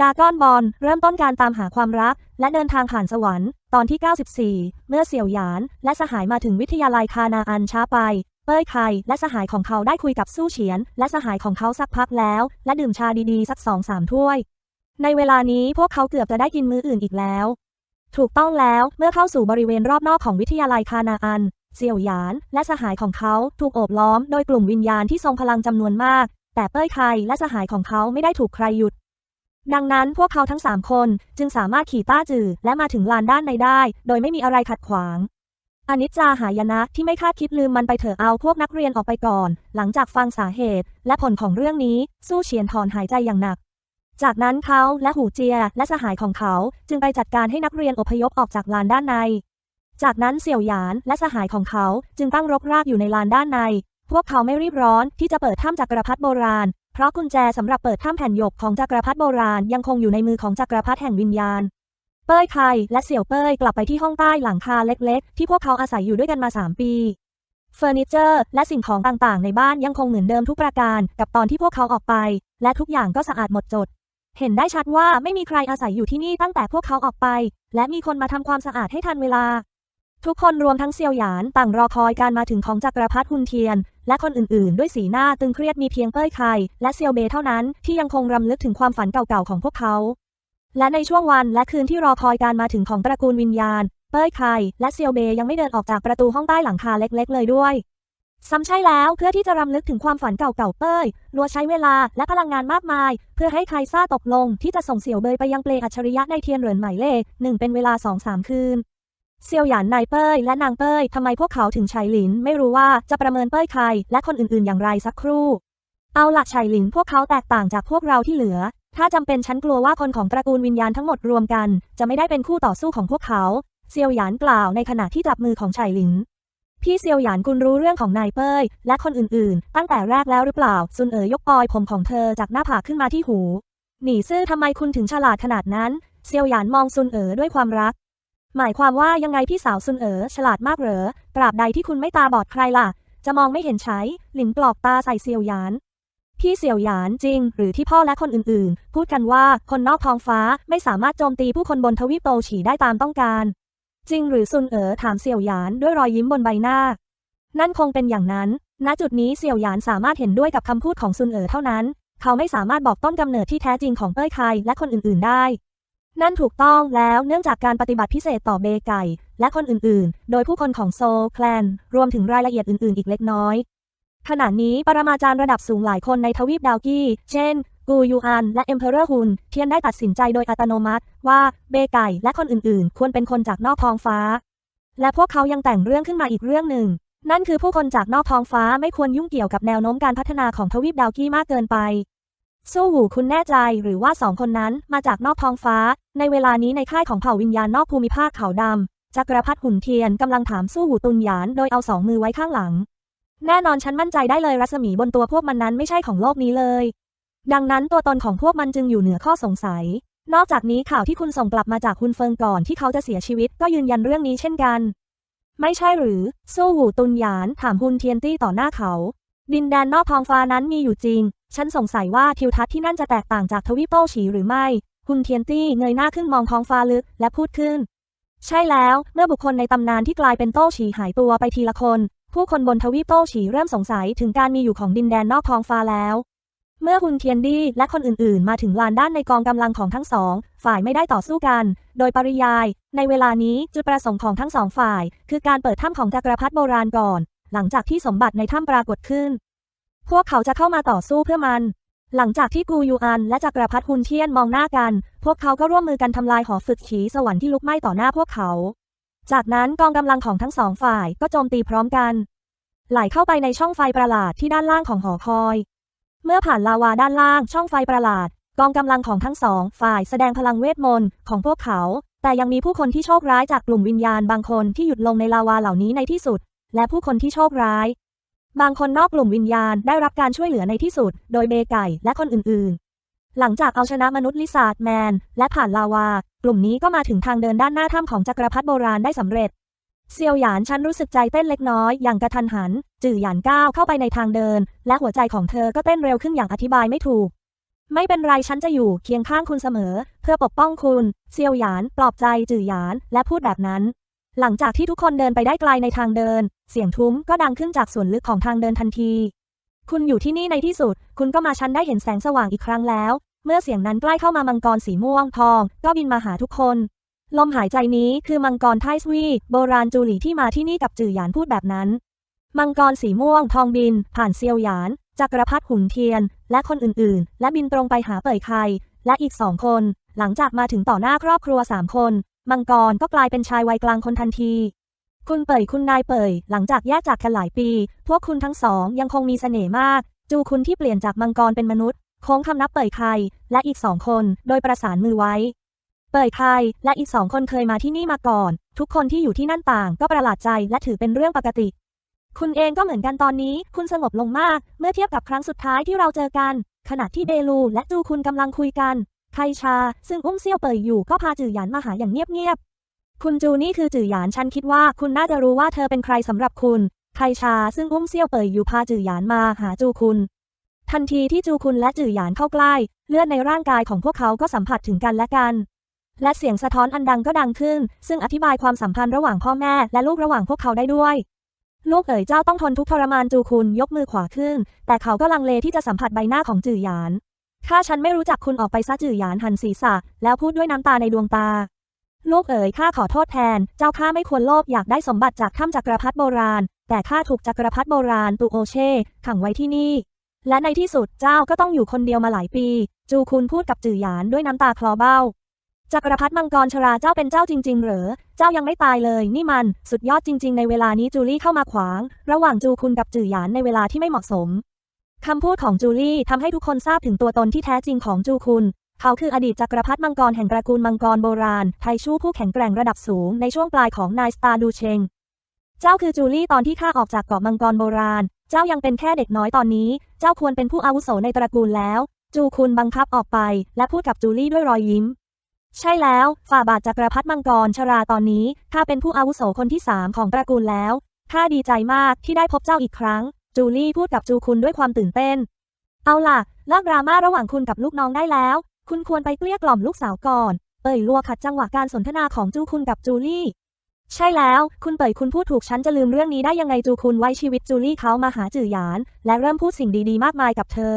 ดากอนบอลเริ่มต้นการตามหาความรัก และเดินทางผ่านสวรรค์ ตอนที่ 94 เมื่อเสี่ยวหยาน และสหายมาถึงวิทยาลัยคานาอันช้าไป เป้ยไคและสหายของเขาได้คุยกับสู้เฉียน และสหายของเขาสักพักแล้ว และดื่มชาดีๆ สักสองสามถ้วย ในเวลานี้พวกเขาเกือบจะได้กินมื้ออื่นอีกแล้ว ถูกต้องแล้วเมื่อเข้าสู่บริเวณรอบนอกของวิทยาลัยคานาอันเสี่ยวหยาน และสหายของเขาถูกโอบล้อมโดยกลุ่มวิญญาณที่ทรงพลังจำนวนมาก แต่เป้ยไคและสหายของเขาไม่ได้ถูกใครหยุด ดังนั้นพวกเขาทั้งสามคนจึงสามารถขี่ต้าจือและมาถึงลานด้านในได้ โดยไม่มีอะไรขัดขวางอนิจจาหายนะที่ไม่คาดคิดลืมมันไปเถอะเอาพวกนักเรียนออกไปก่อน หลังจากฟังสาเหตุ และผลของเรื่องนี้สู้เฉียนถอนหายใจอย่างหนัก จากนั้นเขาและหูเจียและสหายของเขาจึงไปจัดการให้นักเรียนอพยพออกจากลานด้านใน จากนั้นเสี่ยวหยานและสหายของเขาจึงตั้งรกรากอยู่ในลานด้านใน พวกเขาไม่รีบร้อนที่จะเปิดถ้ำจักรพรรดิโบราณ เพราะกุญแจสำหรับเปิดถ้ำแผ่นหยกของจักรพรรดิโบราณยังคงอยู่ในมือของจักรพรรดิแห่งวิญญาณ เป้ยไคและเสี่ยวเป้ยกลับไปที่ห้องใต้หลังคาเล็กๆ ที่พวกเขาอาศัยอยู่ด้วยกันมา 3 ปีเฟอร์นิเจอร์และสิ่งของต่างๆ ในบ้านยังคงเหมือนเดิมทุกประการกับตอนที่พวกเขาออกไป และทุกอย่างก็สะอาดหมดจด เห็นได้ชัดว่าไม่มีใครอาศัยอยู่ที่นี่ตั้งแต่พวกเขาออกไป และมีคนมาทำความสะอาดให้ทันเวลา ทุกคนรวมทั้งเซียวหยานต่างรอคอยการมาถึงของจักรพรรดิฮุนเทียน และคนอื่นๆ ด้วยสีหน้าตึงเครียดมีเพียงเป้ยไคและเซียวเบเท่านั้นที่ยังคงรำลึกถึงความฝันเก่าๆของพวกเขา และในช่วงวันและคืนที่รอคอยการมาถึงของตระกูลวิญญาณ เป้ยไคและเซียวเบยังไม่เดินออกจากประตูห้องใต้หลังคาเล็กๆ เลยด้วยซ้ำใช่แล้วเพื่อที่จะรำลึกถึงความฝันเก่าๆเป้ยรัวใช้เวลาและพลังงานมากมาย เพื่อให้ใครซ่าตกลงที่จะส่งเสี่ยวเบยไปยังเปลอัจฉริยะในเทียนเหรินหมายเลขหนึ่งเป็นเวลาสองสามคืน เซียวหยานนายเป้ยและนางเป้ยทำไมพวกเขาถึงไฉหลินไม่รู้ว่าจะประเมินเป้ยใครและคนอื่นๆ อย่างไรสักครู่ เอาละไฉหลินพวกเขาแตกต่างจากพวกเราที่เหลือ ถ้าจำเป็นฉันกลัวว่าคนของตระกูลวิญญาณทั้งหมดรวมกัน จะไม่ได้เป็นคู่ต่อสู้ของพวกเขา เซียวหยานกล่าวในขณะที่จับมือของไฉหลิน พี่เซียวหยานคุณรู้เรื่องของนายเป้ยและคนอื่นๆ ตั้งแต่แรกแล้วหรือเปล่าซุนเอ๋ยยกปลอยผมของเธอจากหน้าผากขึ้นมาที่หู หนีซื่อทำไมคุณถึงฉลาดขนาดนั้นเซียวหยานมองซุนเอ๋อด้วยความรัก หมายความว่ายังไงพี่สาวซุนเอ๋อฉลาดมากเหรอ ตราบใดที่คุณไม่ตาบอดใครล่ะ จะมองไม่เห็นใช้ หลินปลอกตาใส่เซียวหยาน พี่เสี่ยวหยานจริง หรือที่พ่อและคนอื่นๆ พูดกันว่าคนนอกท้องฟ้าไม่สามารถโจมตีผู้คนบนทวีปโตฉีได้ตามต้องการ จริงหรือซุนเอ๋อถามเสี่ยวหยานด้วยรอยยิ้มบนใบหน้า นั่นคงเป็นอย่างนั้น ณจุดนี้เสี่ยวหยานสามารถเห็นด้วยกับคำพูดของซุนเอ๋อเท่านั้น เขาไม่สามารถบอกต้นกำเนิดที่แท้จริงของเป้ยไคและคนอื่นๆได้ นั่นถูกต้องแล้วเนื่องจากการปฏิบัติพิเศษต่อเบไก่ และคนอื่นๆ โดยผู้คนของโซลแคลน รวมถึงรายละเอียดอื่นๆ อีกเล็กน้อย ขณะนี้ปรมาจารย์ระดับสูงหลายคนในทวีปดาวกี้ เช่น กูยูอัน และเอ็มเพอเรอร์ฮุน เทียนได้ตัดสินใจโดยอัตโนมัติ ว่าเบไก่และคนอื่นๆ ควรเป็นคนจากนอกท้องฟ้า และพวกเขายังแต่งเรื่องขึ้นมาอีกเรื่องหนึ่ง นั่นคือผู้คนจากนอกท้องฟ้าไม่ควรยุ่งเกี่ยวกับแนวโน้มการพัฒนาของทวีปดาวกี้มากเกินไป สู้หูคุณแน่ใจหรือว่าสองคนนั้นมาจากนอกท้องฟ้า ในเวลานี้ในค่ายของเผ่าวิญญาณนอกภูมิภาคเขาดำจักรพรรดิหุ่นเทียนกำลังถามสู้หูตุนหยานโดยเอาสองมือไว้ข้างหลัง แน่นอนฉันมั่นใจได้เลยรัศมีบนตัวพวกมันนั้นไม่ใช่ของโลกนี้เลย ดังนั้นตัวตนของพวกมันจึงอยู่เหนือข้อสงสัย นอกจากนี้ข่าวที่คุณส่งกลับมาจากคุณเฟิงก่อนที่เขาจะเสียชีวิตก็ยืนยันเรื่องนี้เช่นกัน ไม่ใช่หรือ สู้หูตุนหยานถามฮุนเทียนตี้ต่อหน้าเขา ดินแดนนอกท้องฟ้านั้นมีอยู่จริง ฉันสงสัยว่าทิวทัศน์ที่นั่นจะแตกต่างจากทวีปโต้ฉีหรือไม่ฮุนเทียนตี้เงยหน้าขึ้นมองท้องฟ้าลึกและพูดขึ้น ใช่แล้วเมื่อบุคคลในตำนานที่กลายเป็นโต้ฉีหายตัวไปทีละคน ผู้คนบนทวีปโต้ฉีเริ่มสงสัยถึงการมีอยู่ของดินแดนนอกท้องฟ้าแล้ว เมื่อฮุนเทียนดี้และคนอื่นๆ มาถึงลานด้านในกองกำลังของทั้งสอง ฝ่ายไม่ได้ต่อสู้กัน โดยปริยาย ในเวลานี้จุดประสงค์ของทั้งสองฝ่าย คือการเปิดถ้ำของจักรพรรดิโบราณก่อน หลังจากที่สมบัติในถ้ำปรากฏขึ้น พวกเขาจะเข้ามาต่อสู้เพื่อมัน หลังจากที่กูยูอันและจักรพรรดิฮุนเทียนมองหน้ากัน พวกเขาก็ร่วมมือกันทำลายหอฝึกขีสวรรค์ที่ลุกไหม้ต่อหน้าพวกเขา จากนั้นกองกำลังของทั้งสองฝ่ายก็โจมตีพร้อมกัน ไหลเข้าไปในช่องไฟประหลาดที่ด้านล่างของหอคอย เมื่อผ่านลาวาด้านล่างช่องไฟประหลาด กองกำลังของทั้งสองฝ่ายแสดงพลังเวทมนต์ของพวกเขา แต่ยังมีผู้คนที่โชคร้ายจากกลุ่มวิญญาณบางคนที่หยุดลงในลาวาเหล่านี้ในที่สุด และผู้คนที่โชคร้าย บางคนนอกกลุ่มวิญญาณได้รับการช่วยเหลือในที่สุด โดยเบไก่และคนอื่นๆ หลังจากเอาชนะมนุษย์ลิซาร์ดแมน และผ่านลาวา กลุ่มนี้ก็มาถึงทางเดินด้านหน้าถ้ำของจักรพรรดิโบราณได้สำเร็จ เซียวหยานฉันรู้สึกใจเต้นเล็กน้อยอย่างกระทันหัน จื่อหยานก้าวเข้าไปในทางเดิน และหัวใจของเธอก็เต้นเร็วขึ้นอย่างอธิบายไม่ถูก ไม่เป็นไรฉันจะอยู่เคียงข้างคุณเสมอ เพื่อปกป้องคุณ เซียวหยานปลอบใจจื่อหยานและพูดแบบนั้น หลังจากที่ทุกคนเดินไปได้ไกลในทางเดิน เสียงทุ้มก็ดังขึ้นจากส่วนลึกของทางเดินทันที คุณอยู่ที่นี่ในที่สุด คุณก็มาฉันได้เห็นแสงสว่างอีกครั้งแล้ว เมื่อเสียงนั้นใกล้เข้ามามังกรสีม่วงทอง ก็บินมาหาทุกคน ลมหายใจนี้คือมังกรไทสวีโบราณจูหลี่ที่มาที่นี่กับจื่อหยานพูดแบบนั้น มังกรสีม่วงทองบิน ผ่านเซียวหยานจักรพรรดิหุนเทียน และคนอื่นๆ และบินตรงไปหาเป่ยไคและอีกสองคน หลังจากมาถึงต่อหน้าครอบครัวสามคน มังกรก็กลายเป็นชายวัยกลางคนทันที คุณเป่ยคุณนายเป่ยหลังจากแยกจากกันหลายปี พวกคุณทั้งสองยังคงมีเสน่ห์มาก จูคุณที่เปลี่ยนจากมังกรเป็นมนุษย์โค้งคำนับเป่ยไคและอีกสองคนโดยประสานมือไว้ เป่ยไคและอีกสองคนเคยมาที่นี่มาก่อน ทุกคนที่อยู่ที่นั่นต่างก็ประหลาดใจและถือเป็นเรื่องปกติ คุณเองก็เหมือนกันตอนนี้ คุณสงบลงมาก เมื่อเทียบกับครั้งสุดท้ายที่เราเจอกัน ขณะที่เดลูและจูคุณกำลังคุยกัน ไคชา ซึ่งอุ้มเซี่ยวเป่ยอยู่ก็พาจื่อหยานมาหาอย่างเงียบๆ คุณจูนี่คือจื่อหยานฉันคิดว่าคุณน่าจะรู้ว่าเธอเป็นใครสำหรับคุณไคชา ซึ่งอุ้มเซี่ยวเป่ยอยู่พาจื่อหยานมาหาจูคุณ ทันทีที่จูคุณและจื่อหยานเข้าใกล้ เลือดในร่างกายของพวกเขาก็สัมผัสถึงกันและกัน และเสียงสะท้อนอันดังก็ดังขึ้น ซึ่งอธิบายความสัมพันธ์ระหว่างพ่อแม่และลูกระหว่างพวกเขาได้ด้วยลูกเอ๋ยเจ้าต้องทนทุกข์ทรมานจูคุณยกมือขวาขึ้น แต่เขาก็ลังเลที่จะสัมผัสใบหน้าของจื่อหยาน ถ้าฉันไม่รู้จักคุณออกไปซะจื่อหยานหันศีรษะ แล้วพูดด้วยน้ำตาในดวงตา ลูกเอ๋ยข้าขอโทษแทน เจ้าข้าไม่ควรโลภอยากได้สมบัติจากถ้ำจักรพรรดิโบราณ แต่ข้าถูกจักรพรรดิโบราณตูโอเช่ขังไว้ที่นี่ และในที่สุดเจ้าก็ต้องอยู่คนเดียวมาหลายปี จูคุณพูดกับจื่อหยานด้วยน้ำตาคลอเบ้าจักรพรรดิมังกรชราเจ้าเป็นเจ้าจริง ๆ เหรอ เจ้ายังไม่ตายเลย นี่มันสุดยอดจริง ๆ ในเวลานี้จูลี่เข้ามาขวาง ระหว่างจูคุณกับจื่อหยานในเวลาที่ไม่เหมาะสม คำพูดของจูลี่ทำให้ทุกคนทราบถึงตัวตนที่แท้จริงของจูคุณ เขาคืออดีตจักรพรรดิมังกรแห่งตระกูลมังกรโบราณ ไทชู่ผู้แข็งแกร่งระดับสูงในช่วงปลายของนายสตาร์ดูเชง เจ้าคือจูลี่ตอนที่ข้าออกจากเกาะมังกรโบราณ เจ้ายังเป็นแค่เด็กน้อยตอนนี้ เจ้าควรเป็นผู้อาวุโสในตระกูลแล้ว จูคุณบังคับออกไป และพูดกับจูลี่ด้วยรอยยิ้ม ใช่แล้ว ฝ่าบาทจักรพรรดิมังกรชราตอนนี้ข้าเป็นผู้อาวุโสคนที่สามของตระกูลแล้วข้าดีใจมากที่ได้พบเจ้าอีกครั้ง จูลี่พูดกับจูคุณด้วยความตื่นเต้น เอาล่ะเลิกดราม่าระหว่างคุณกับลูกน้องได้แล้ว คุณควรไปเกลี้ยกล่อมลูกสาวก่อน เป่ยลัวขัดจังหวะการสนทนาของจูคุณกับจูลี่ ใช่แล้ว คุณเป่ยคุณพูดถูกฉันจะลืมเรื่องนี้ได้ยังไงจูคุณไว้ชีวิตจูลี่เขามาหาจื่อหยาน และเริ่มพูดสิ่งดีๆ มากมายกับเธอ